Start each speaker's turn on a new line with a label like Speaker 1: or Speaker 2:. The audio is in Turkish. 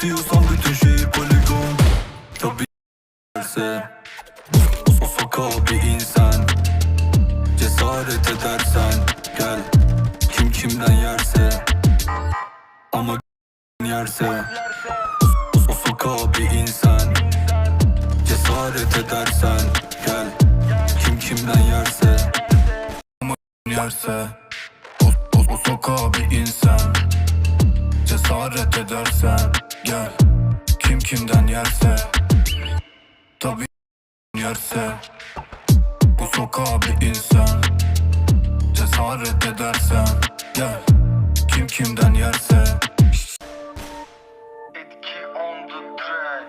Speaker 1: diyorsan bütün şehir poligon. Tabi derse O sokağa bir insan. Cesaret edersen Gel. Kim kimden yerse. Ama yerse. O sokağa bir insan. Cesaret edersen Gel. Kim kimden yerse. Ama yerse. O, o, o sokağa bir insan. Cesaret edersen Gel kim kimden yerse Tabi yerse. Bu sokağa bir insan Cesaret edersen. Gel kim kimden yerse. Etki on the track.